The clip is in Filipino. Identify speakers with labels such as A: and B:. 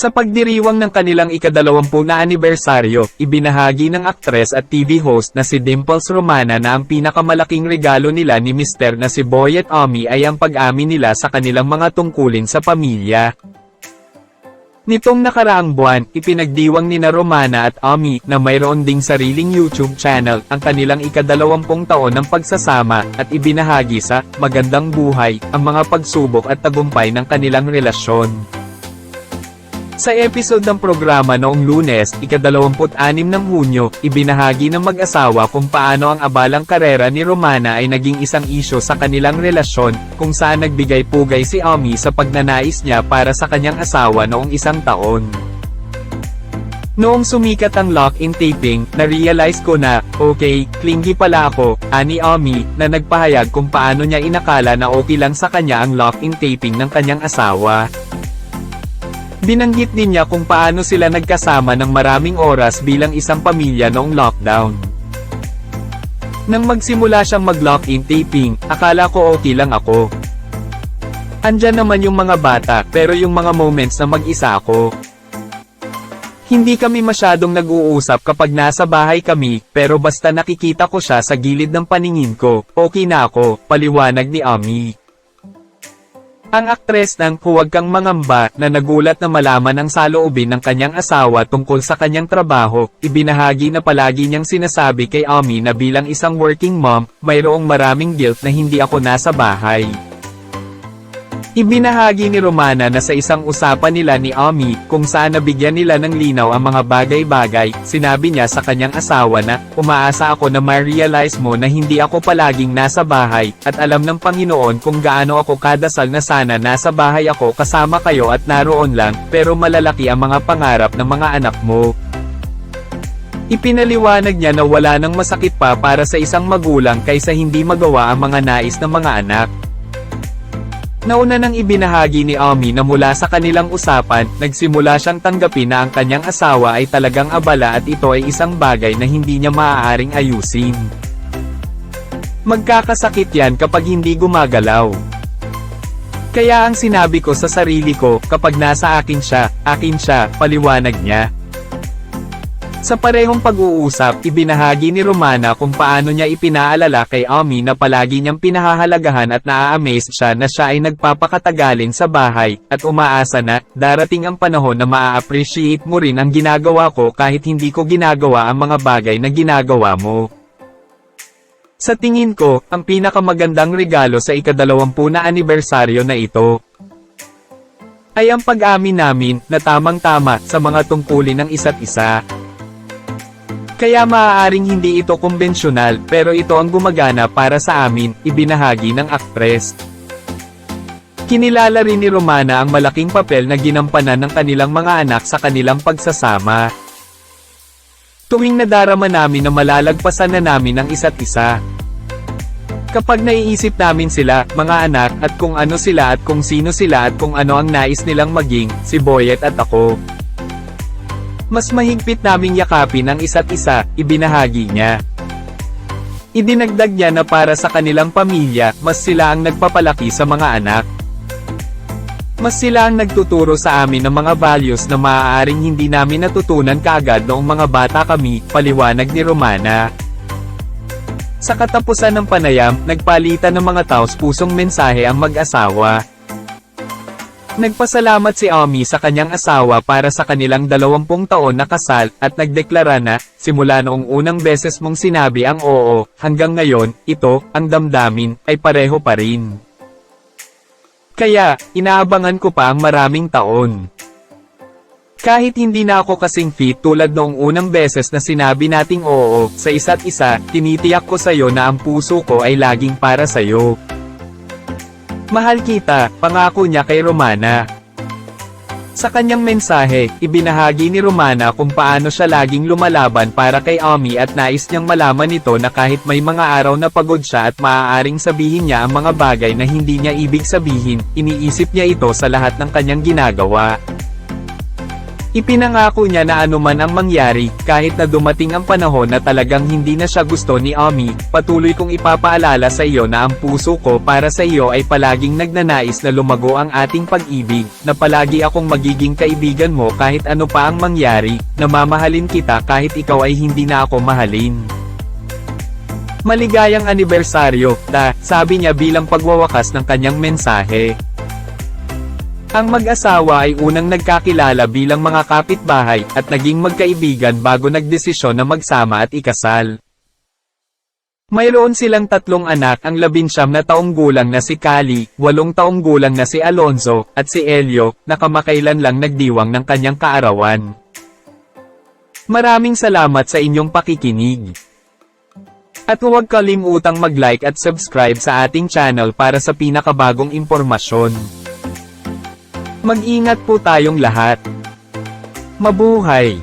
A: Sa pagdiriwang ng kanilang ikadalawampu na anibersaryo, ibinahagi ng aktres at TV host na si Dimples Romana na ang pinakamalaking regalo nila ni Mr. na si Boyet Omi ay ang pag-amin nila sa kanilang mga tungkulin sa pamilya. Nitong nakaraang buwan, ipinagdiwang ni na Romana at Ami na mayroon ding sariling YouTube channel ang kanilang ikadalawampung taon ng pagsasama at ibinahagi sa Magandang Buhay ang mga pagsubok at tagumpay ng kanilang relasyon. Sa episode ng programa noong lunes, ikadalawamput-anim ng Hunyo, ibinahagi ng mag-asawa kung paano ang abalang karera ni Romana ay naging isang isyo sa kanilang relasyon, kung saan nagbigay pugay si Ami sa pagnanais niya para sa kanyang asawa noong isang taon. Noong sumikat ang lock-in taping, na-realize ko na, okay, clingy pala ako, ani Ami, na nagpahayag kung paano niya inakala na okay lang sa kanya ang lock-in taping ng kanyang asawa. Binanggit din niya kung paano sila nagkasama ng maraming oras bilang isang pamilya noong lockdown. Nang magsimula siyang mag-lock-in taping, akala ko okay lang ako. Andyan naman yung mga bata, pero yung mga moments na mag-isa ako. Hindi kami masyadong nag-uusap kapag nasa bahay kami, pero basta nakikita ko siya sa gilid ng paningin ko, okay na ako, paliwanag ni Ami. Ang aktres ng Huwag Kang Mangamba na nagulat na malaman ang saloobin ng kanyang asawa tungkol sa kanyang trabaho, ibinahagi na palagi niyang sinasabi kay Ami na bilang isang working mom, mayroong maraming guilt na hindi ako nasa bahay. Ibinahagi ni Romana na sa isang usapan nila ni Ami, kung saan nabigyan nila ng linaw ang mga bagay-bagay, sinabi niya sa kanyang asawa na, umaasa ako na ma-realize mo na hindi ako palaging nasa bahay, at alam ng Panginoon kung gaano ako kadasal na sana nasa bahay ako kasama kayo at naroon lang, pero malalaki ang mga pangarap ng mga anak mo. Ipinaliwanag niya na wala nang masakit pa para sa isang magulang kaysa hindi magawa ang mga nais ng mga anak. Nauna nang ibinahagi ni Ami na mula sa kanilang usapan, nagsimula siyang tanggapin na ang kanyang asawa ay talagang abala at ito ay isang bagay na hindi niya maaaring ayusin. Magkakasakit yan kapag hindi gumagalaw. Kaya ang sinabi ko sa sarili ko, kapag nasa akin siya, akin siya, paliwanag niya. Sa parehong pag-uusap, ibinahagi ni Romana kung paano niya ipinaalala kay Ami na palagi niyang pinahahalagahan at naa-amaze siya na siya ay nagpapakatagalin sa bahay, at umaasa na, darating ang panahon na maa-appreciate mo rin ang ginagawa ko kahit hindi ko ginagawa ang mga bagay na ginagawa mo. Sa tingin ko, ang pinakamagandang regalo sa ikadalawampu na anibersaryo na ito, ay ang pag-amin namin na tamang-tama sa mga tungkulin ng isa't isa. Kaya maaaring hindi ito kumbensyonal, pero ito ang gumagana para sa amin, ibinahagi ng aktres. Kinilala rin ni Romana ang malaking papel na ginampanan ng kanilang mga anak sa kanilang pagsasama. Tuwing nadarama namin na malalagpasan na namin ang isa't isa. Kapag naiisip namin sila, mga anak, at kung ano sila at kung sino sila at kung ano ang nais nilang maging, si Boyet at ako. Mas mahigpit naming yakapin ang isa't isa, ibinahagi niya. Idinagdag niya na para sa kanilang pamilya, mas sila ang nagpapalaki sa mga anak. Mas sila ang nagtuturo sa amin ng mga values na maaaring hindi namin natutunan kaagad noong mga bata kami, paliwanag ni Romana. Sa katapusan ng panayam, nagpalitan ng mga taos pusong mensahe ang mag-asawa. Nagpasalamat si Ami sa kanyang asawa para sa kanilang dalawampung taon na kasal, at nagdeklara na, simula noong unang beses mong sinabi ang oo, hanggang ngayon, ito, ang damdamin, ay pareho pa rin. Kaya, inaabangan ko pa ang maraming taon. Kahit hindi na ako kasing fit tulad noong unang beses na sinabi nating oo, sa isa't isa, tinitiyak ko sa'yo na ang puso ko ay laging para sa'yo. Mahal kita, pangako niya kay Romana. Sa kanyang mensahe, ibinahagi ni Romana kung paano siya laging lumalaban para kay Ami at nais niyang malaman nito na kahit may mga araw na pagod siya at maaaring sabihin niya ang mga bagay na hindi niya ibig sabihin, iniisip niya ito sa lahat ng kanyang ginagawa. Ipinangako niya na anuman ang mangyari, kahit na dumating ang panahon na talagang hindi na siya gusto ni Ami, patuloy kong ipapaalala sa iyo na ang puso ko para sa iyo ay palaging nagnanais na lumago ang ating pag-ibig, na palagi akong magiging kaibigan mo kahit ano pa ang mangyari, na mamahalin kita kahit ikaw ay hindi na ako mahalin. Maligayang anibersaryo, da, sabi niya bilang pagwawakas ng kanyang mensahe. Ang mag-asawa ay unang nagkakilala bilang mga kapitbahay, at naging magkaibigan bago nagdesisyon na magsama at ikasal. Mayroon silang tatlong anak ang labinsyam na taong gulang na si Kali, walong taong gulang na si Alonzo, at si Elio, na kamakailan lang nagdiwang ng kanyang kaarawan. Maraming salamat sa inyong pakikinig. At huwag kalimutang mag-like at subscribe sa ating channel para sa pinakabagong impormasyon. Mag-ingat po tayong lahat. Mabuhay!